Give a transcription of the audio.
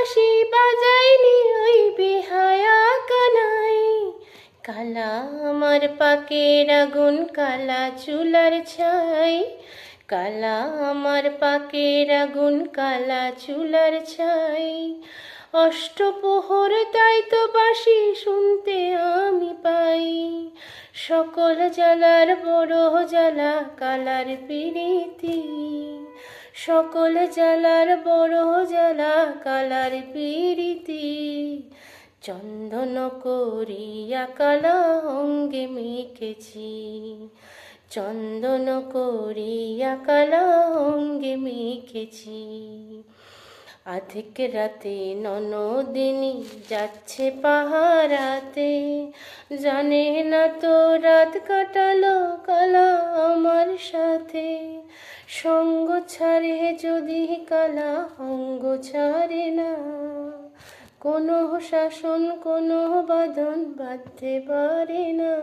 বাঁশি বাজাইনি ওই বেহায়া কানাই। কালা আমার পাকের আগুন, কালা চুলার ছাই। কালা আমার পাকের আগুন, কালা চুলার ছাই। অষ্টপ্রহর তাই তো বাঁশি শুনতে আমি পাই। সকল জ্বালার বড় জ্বালা, কালার পিরিতি। সকল জ্বালার বড় জ্বালা, কালার পিরিতি চন্দন করিয়া কালা অঙ্গে মেখেছি। চন্দন করিয়া কালা অঙ্গে মেখেছি। আধেক রাতে ননদিনী যাচ্ছে পাহারাতে। জানে না তো রাত কাটালো কালা আমার সাথে। সঙ্গ ছাড়ে যদি কালা অঙ্গ ছাড়ে না। কোনো শাসন কোনো বাদন বাঁধতে পারে না।